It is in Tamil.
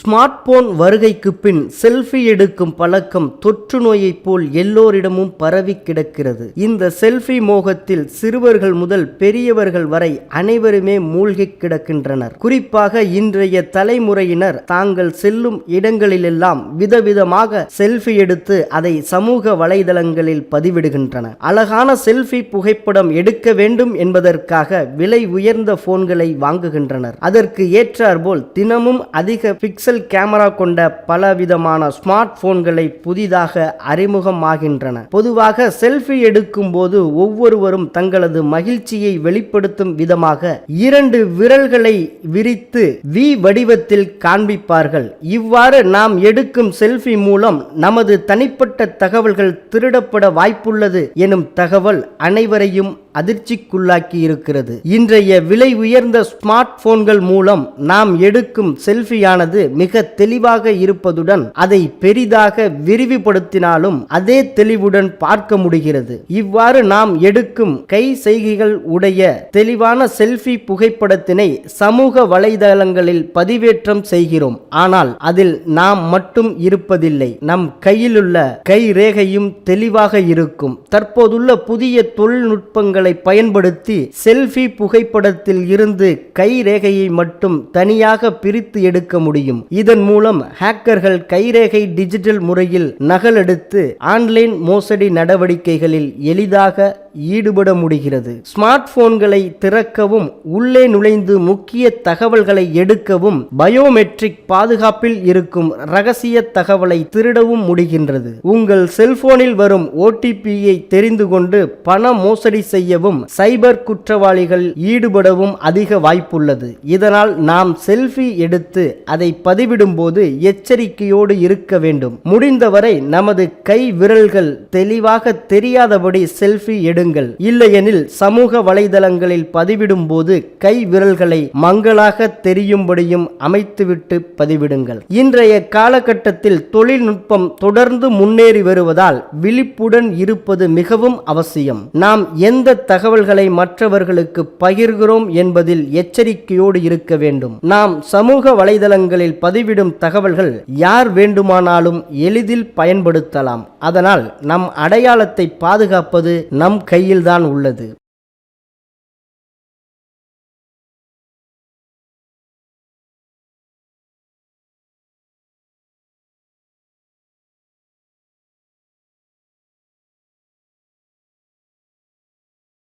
ஸ்மார்ட் போன் வருகைக்கு பின் செல்ஃபி எடுக்கும் பழக்கம் தொற்று நோயைப் போல் எல்லோரிடமும் பரவி கிடக்கிறது. இந்த செல்ஃபி மோகத்தில் சிறுவர்கள் முதல் பெரியவர்கள் வரை அனைவருமே மூழ்கி கிடக்கின்றனர். குறிப்பாக இன்றைய தலைமுறையினர் தாங்கள் செல்லும் இடங்களிலெல்லாம் விதவிதமாக செல்ஃபி எடுத்து அதை சமூக வலைதளங்களில் பதிவிடுகின்றனர் அழகான செல்ஃபி புகைப்படம் எடுக்க வேண்டும் என்பதற்காக விலை உயர்ந்த போன்களை வாங்குகின்றனர். அதற்கு ஏற்றாற்போல் தினமும் அதிக பிக்சல் கேமரா கொண்ட பலவிதமான ஸ்மார்ட் போன்களை புதிதாக அறிமுகமாகின்றன. பொதுவாக செல்ஃபி எடுக்கும் போது ஒவ்வொருவரும் தங்களது மகிழ்ச்சியை வெளிப்படுத்தும் விதமாக இரண்டு விரல்களை விரித்து வி வடிவத்தில் காண்பிப்பார்கள். இவ்வாறு நாம் எடுக்கும் செல்ஃபி மூலம் நமது தனிப்பட்ட தகவல்கள் திருடப்பட வாய்ப்புள்ளது எனும் தகவல் அனைவரையும் அதிர்ச்சிக்குள்ளாக்கி இருக்கிறது இன்றைய விலை உயர்ந்த ஸ்மார்ட் போன்கள் மூலம் நாம் எடுக்கும் செல்ஃபியானது மிக தெளிவாக இருப்பதுடன் அதை பெரிதாக விரிவுபடுத்தினாலும் அதே தெளிவுடன் பார்க்க முடிகிறது. இவ்வாறு நாம் எடுக்கும் கை செய்கைகள் உடைய தெளிவான செல்ஃபி புகைப்படத்தினை சமூக வலைதளங்களில் பதிவேற்றம் செய்கிறோம். ஆனால் அதில் நாம் மட்டும் இருப்பதில்லை. நம் கையிலுள்ள கை ரேகையும் தெளிவாக இருக்கும். தற்போதுள்ள புதிய தொழில்நுட்பங்களை பயன்படுத்தி செல்ஃபி புகைப்படத்தில் இருந்து கை ரேகையை மட்டும் தனியாக பிரித்து எடுக்க முடியும். இதன் மூலம் ஹேக்கர்கள் கைரேகை டிஜிட்டல் முறையில் நகலெடுத்து ஆன்லைன் மோசடி நடவடிக்கைகளில் எளிதாக ஈடுபட முடிகிறது. ஸ்மார்ட் போன்களை திறக்கவும் உள்ளே நுழைந்து முக்கிய தகவல்களை எடுக்கவும் பயோமெட்ரிக் பாதுகாப்பில் இருக்கும் ரகசிய தகவலை திருடவும் முடிகின்றது. உங்கள் செல்போனில் வரும் ஓடிபியை தெரிந்து கொண்டு பண மோசடி செய்யவும் சைபர் குற்றவாளிகள் ஈடுபடவும் அதிக வாய்ப்புள்ளது. இதனால் நாம் செல்ஃபி எடுத்து அதை பதிவிடும் போது எச்சரிக்கையோடு இருக்க வேண்டும். முடிந்தவரை நமது கை விரல்கள் தெளிவாக தெரியாதபடி செல்ஃபி எடுங்கள் இல்லையெனில் சமூக வலைதளங்களில் பதிவிடும் போது கை விரல்களை மங்களாக தெரியும்படியும் அமைத்துவிட்டு பதிவிடுங்கள். இன்றைய காலகட்டத்தில் தொழில்நுட்பம் தொடர்ந்து முன்னேறி வருவதால் விழிப்புடன் இருப்பது மிகவும் அவசியம். நாம் எந்த தகவல்களை மற்றவர்களுக்கு பகிர்கிறோம் என்பதில் எச்சரிக்கையோடு இருக்க வேண்டும். நாம் சமூக வலைதளங்களில் பதிவிடும் தகவல்கள் யார் வேண்டுமானாலும் எளிதில் பயன்படுத்தலாம். அதனால் நம் அடையாளத்தை பாதுகாப்பது நம் கையில்தான் உள்ளது.